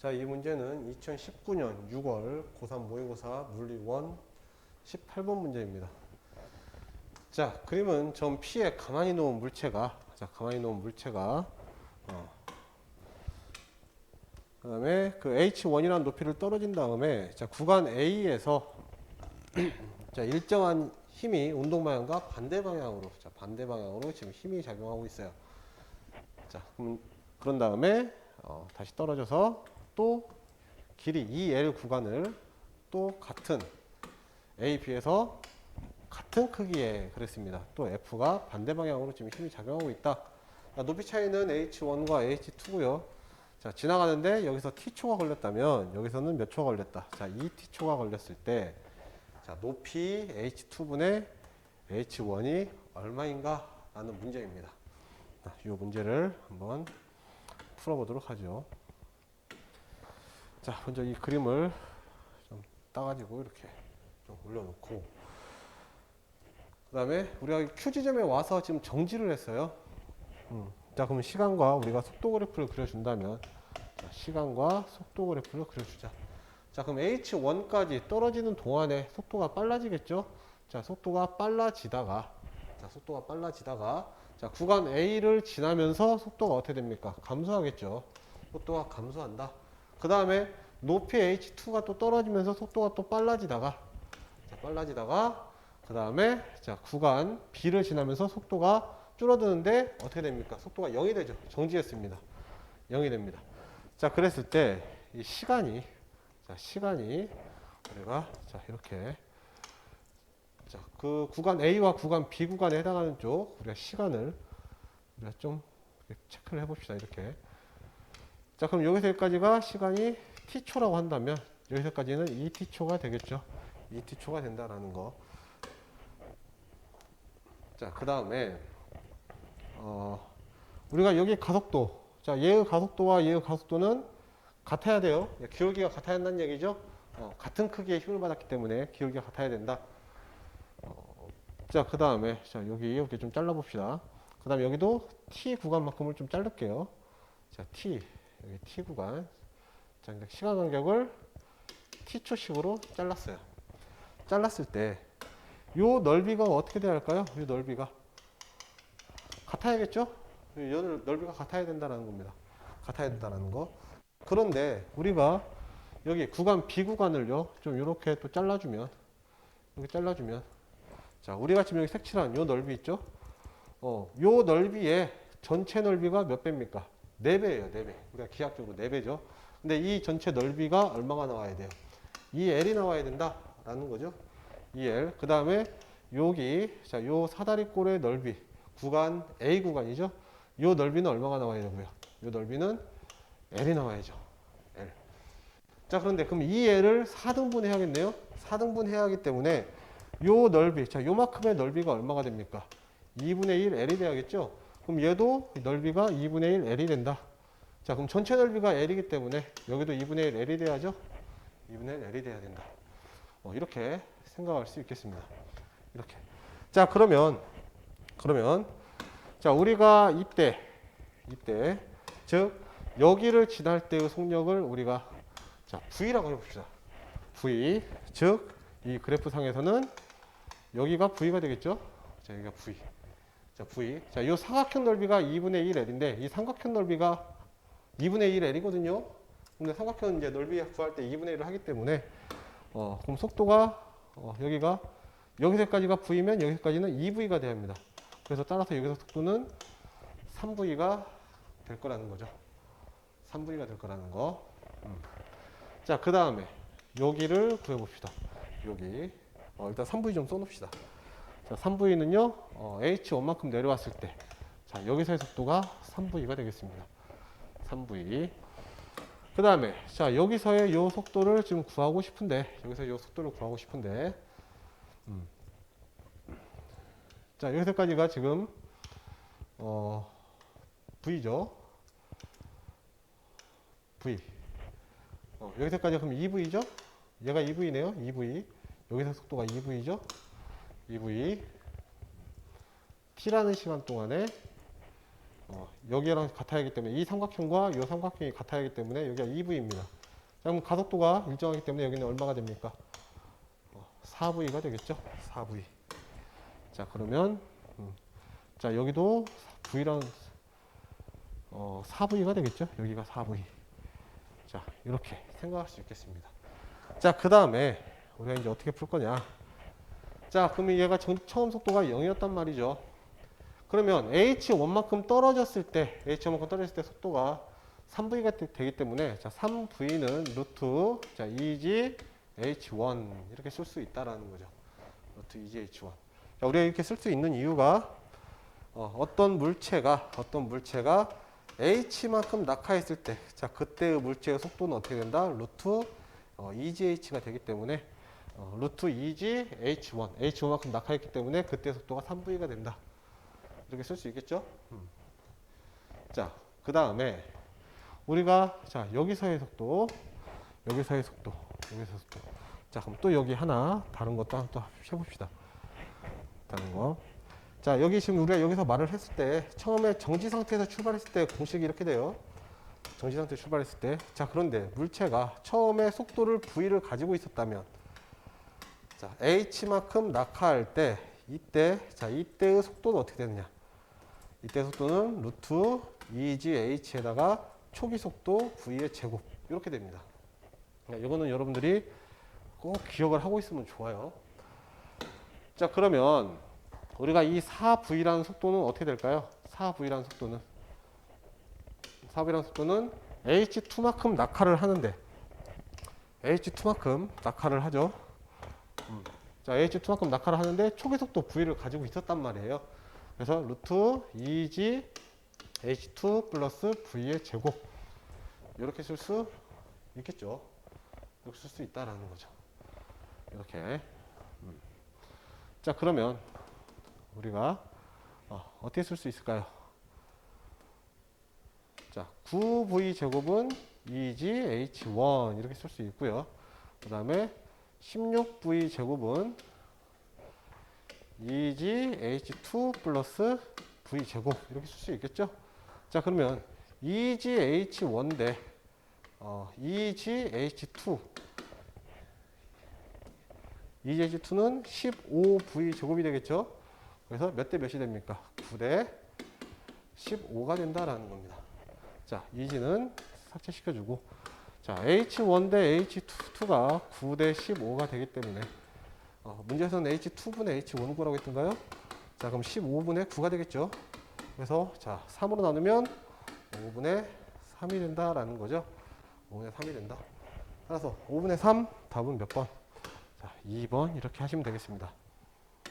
자, 이 문제는 2019년 6월 고3 모의고사 물리 1 18번 문제입니다. 자, 그림은 점 P에 가만히 놓은 물체가, 자, 가만히 놓은 물체가, 어, 그 다음에 그 H1이라는 높이를 떨어진 다음에, 자, 구간 A에서, 자, 일정한 힘이 운동 방향과 반대 방향으로, 자, 반대 방향으로 지금 힘이 작용하고 있어요. 자, 그럼, 그런 다음에, 어, 다시 떨어져서 또 길이 2L 구간을 또 같은 A, B에서 같은 크기에 그랬습니다. 또 F가 반대 방향으로 지금 힘이 작용하고 있다. 자, 높이 차이는 H1과 H2고요. 자, 지나가는데 여기서 T초가 걸렸다면 여기서는 몇 초가 걸렸다. 자, 2T초가 걸렸을 때 자, 높이 H2분의 H1이 얼마인가? 라는 문제입니다. 자, 이 문제를 한번 풀어보도록 하죠. 자, 먼저 이 그림을 좀 따가지고 이렇게 좀 올려놓고 그 다음에 우리가 Q 지점에 와서 지금 정지를 했어요. 음. 자, 그러면 시간과 우리가 속도 그래프를 그려준다면 자, 시간과 속도 그래프를 그려주자. 자, 그럼 H1까지 떨어지는 동안에 속도가 빨라지겠죠? 자, 속도가 빨라지다가 자, 속도가 빨라지다가 자, 구간 A를 지나면서 속도가 어떻게 됩니까? 감소하겠죠. 속도가 감소한다. 그 다음에 높이 H2가 또 떨어지면서 속도가 또 빨라지다가 자, 빨라지다가 그 다음에 자 구간 B를 지나면서 속도가 줄어드는데 어떻게 됩니까? 속도가 0이 되죠. 정지했습니다. 0이 됩니다. 자 그랬을 때 이 시간이 자 시간이 우리가 자 이렇게 자 그 구간 A와 구간 B 구간에 해당하는 쪽 우리가 시간을 우리가 좀 체크를 해봅시다. 이렇게 자 그럼 여기서 여기까지가 시간이 t초라고 한다면 여기서까지는 2t초가 되겠죠. 2t초가 된다라는 거. 자, 그 다음에 어, 우리가 여기 가속도, 자 얘의 가속도와 얘의 가속도는 같아야 돼요. 기울기가 같아야 한다는 얘기죠. 어, 같은 크기의 힘을 받았기 때문에 기울기가 같아야 된다. 어, 자, 그 다음에 자 여기 이렇게 좀 잘라 봅시다. 그 다음에 여기도 t 구간만큼을 좀 자를게요. 자, t 여기 t 구간. 자, 그러니까 시간 간격을 t초식으로 잘랐어요. 잘랐을 때요 넓이가 어떻게 돼야 할까요? 이 넓이가 같아야겠죠? 이 넓이가 같아야 된다는 겁니다. 같아야 된다는 거. 그런데 우리가 여기 구간 B 구간을요 좀 이렇게 또 잘라주면 이렇게 잘라주면 자 우리가 지금 여기 색칠한 요 넓이 있죠? 어, 요 넓이의 전체 넓이가 몇 배입니까? 4배예요, 4배. 우리가 기하학적으로 4배죠. 근데 이 전체 넓이가 얼마가 나와야 돼요? 2L이 나와야 된다라는 거죠. 2L. 그 다음에 여기 자, 요 사다리꼴의 넓이 구간 A 구간이죠. 요 넓이는 얼마가 나와야 되고요? 요 넓이는 L이 나와야죠. L. 자, 그런데 그럼 2L을 4등분 해야겠네요. 4등분 해야 하기 때문에 요 넓이 자, 요만큼의 넓이가 얼마가 됩니까? 2분의 1 L이 돼야겠죠? 그럼 얘도 넓이가 2분의 1 L이 된다. 자, 그럼 전체 넓이가 L이기 때문에 여기도 2분의 1 L이 돼야죠? 2분의 1 L이 돼야 된다. 어, 이렇게 생각할 수 있겠습니다. 이렇게. 자, 그러면, 그러면, 자, 우리가 이때, 이때, 즉, 여기를 지날 때의 속력을 우리가, 자, V라고 해봅시다. V. 즉, 이 그래프 상에서는 여기가 V가 되겠죠? 자, 여기가 V. 자, V. 자, 이 사각형 넓이가 2분의 1 L인데, 이 삼각형 넓이가 2분의 1 L이거든요. 근데 삼각형 이제 넓이 구할 때 2분의 1을 하기 때문에, 어, 그럼 속도가, 어, 여기가, 여기서까지가 V면 여기서까지는 2V가 돼야 합니다. 그래서 따라서 여기서 속도는 3V가 될 거라는 거죠. 3V가 될 거라는 거. 음. 자, 그 다음에 여기를 구해봅시다. 여기. 어, 일단 3V 좀 써놓읍시다. 자, 3V는요, 어, H1만큼 내려왔을 때, 자, 여기서의 속도가 3V가 되겠습니다. 3V. 그 다음에, 자, 여기서의 요 속도를 지금 구하고 싶은데, 여기서 요 속도를 구하고 싶은데, 음. 자, 여기서까지가 지금, 어, V죠. V. 어, 여기서까지 그럼 2V죠? 얘가 2V네요. 2V. 여기서 속도가 2V죠? 2V. T라는 시간 동안에 어, 여기랑 같아야 하기 때문에 이 삼각형과 이 삼각형이 같아야 하기 때문에 여기가 2V입니다. 자, 그럼 가속도가 일정하기 때문에 여기는 얼마가 됩니까? 어, 4V가 되겠죠? 4V. 자, 그러면 음, 자, 여기도 V랑 어, 4V가 되겠죠? 여기가 4V. 자, 이렇게 생각할 수 있겠습니다. 자, 그 다음에 우리가 이제 어떻게 풀 거냐? 자, 그러면 얘가 정- 처음 속도가 0이었단 말이죠. 그러면 h1만큼 떨어졌을 때, h1만큼 떨어졌을 때 속도가 3v가 되기 때문에, 자, 3v는 루트, 자, 2g h1 이렇게 쓸 수 있다라는 거죠. 루트 2g h1. 자, 우리가 이렇게 쓸 수 있는 이유가 어, 떤 물체가 어떤 물체가 h만큼 낙하했을 때, 자, 그때의 물체의 속도는 어떻게 된다? 루트 어, 2gh가 되기 때문에 어, 루트 2g h1, h1만큼 낙하했기 때문에 그때 속도가 3v가 된다. 이렇게 쓸 수 있겠죠? 음. 자, 그 다음에 우리가 자 여기서의 속도, 여기서의 속도, 여기서 속도. 자, 그럼 또 여기 하나 다른 것도 하나 또 해봅시다. 다른 거. 자, 여기 지금 우리가 여기서 말을 했을 때 처음에 정지 상태에서 출발했을 때 공식이 이렇게 돼요. 정지 상태 출발했을 때. 자, 그런데 물체가 처음에 속도를 v를 가지고 있었다면 자, h만큼 낙하할 때 이때 자, 이때의 속도는 어떻게 되느냐? 이때 속도는 루트 2g h에다가 초기 속도 v의 제곱 이렇게 됩니다. 이거는 여러분들이 꼭 기억을 하고 있으면 좋아요. 자, 그러면 우리가 이 4v라는 속도는 어떻게 될까요? 4v라는 속도는 4v라는 속도는 h2만큼 낙하를 하는데 h2만큼 낙하를 하죠. 음. 자, h2만큼 낙하를 하는데 초기 속도 v를 가지고 있었단 말이에요. 그래서 루트 2g h2 플러스 v의 제곱 이렇게 쓸 수 있겠죠. 이렇게 쓸 수 있다라는 거죠. 이렇게. 음. 자, 그러면 우리가 어, 어떻게 쓸 수 있을까요? 자, 9v 제곱은 2g h1 이렇게 쓸 수 있고요. 그 다음에 16v 제곱은 2g h2 플러스 v 제곱 이렇게 쓸 수 있겠죠? 자, 그러면 2g h1 대 어, 2g h2 2g h2는 15v 제곱이 되겠죠? 그래서 몇 대 몇이 됩니까? 9대 15가 된다라는 겁니다. 자, 이지는 삭제시켜주고, 자, H1 대 H2가 9 대 15가 되기 때문에, 어, 문제에서는 H2분의 H1 구라고 했던가요? 자, 그럼 15분의 9가 되겠죠? 그래서, 자, 3으로 나누면 5분의 3이 된다라는 거죠? 5분의 3이 된다. 따라서 5분의 3, 답은 몇 번? 자, 2번 이렇게 하시면 되겠습니다.